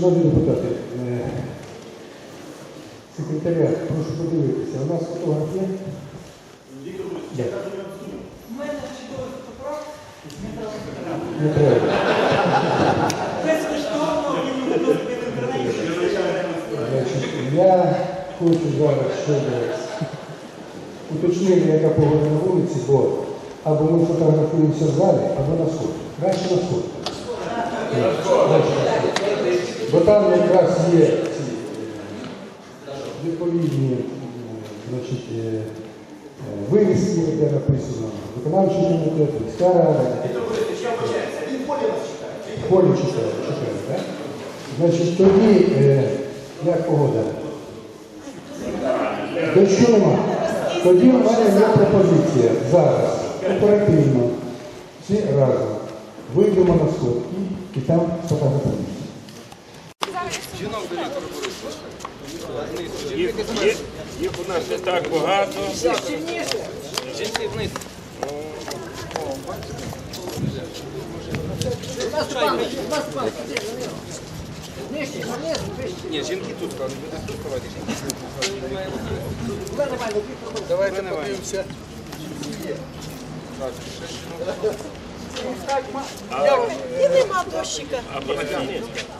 Шановні депутати, е, секретаря, прошу подивитися, у нас фотограф є? У мене чудовий фотоапарат Не треба. безкоштовно я хочу зараз щодо уточнення, яка погода на вулиці, бо або ми фотографуємося в залі, або на сході. Краще на сході. Ні, краще на сході. Бо там якраз є ці е, відповідні е, значить, е, вивіски, де написано виконавчий комітет, міська рада. Полі читає, читає, так? Значить, тоді, як погода? Дощу нема. Тоді в мене є пропозиція зараз оперативно, всі разом вийдемо на сход і, і там фотографуємося. Їх, їх, їх у нас не так багато. Ні, жінки тут кажуть, ви тут ставайте. Давайте подивимося. І нема дощика. А панафі? А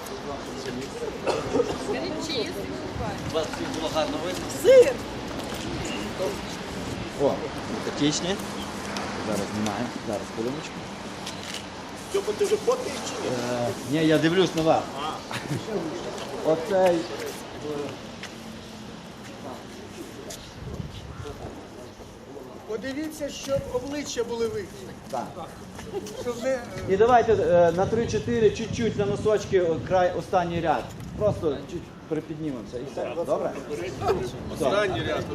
наперед, наперед. Так. Сир. О, симпатичні. Зараз знімаємо. Зараз хвилиночку. Степа, ти вже фоткаєш чи ні? Е, ні, я дивлюсь на вас. Оцей. Подивіться, щоб обличчя були викриті. Так. Щоб не І давайте е, на 3-4 чуть-чуть на носочки о, край останній ряд. Просто чуть припіднімемося і все. Добре? Останній ряд.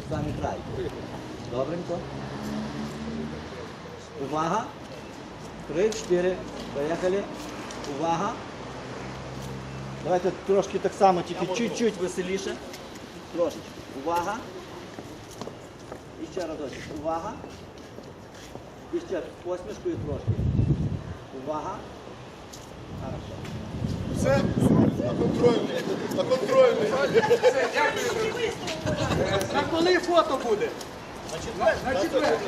Останній край. Добренько. Увага. Три, чотири. Поїхали. Увага. Давайте трошки так само, тільки чуть-чуть веселіше. Трошечки. Увага. І ще разочок. Увага. І ще посмішкою трошки. Увага. Хорошо. все на контрольний. На коли фото буде? На четвер.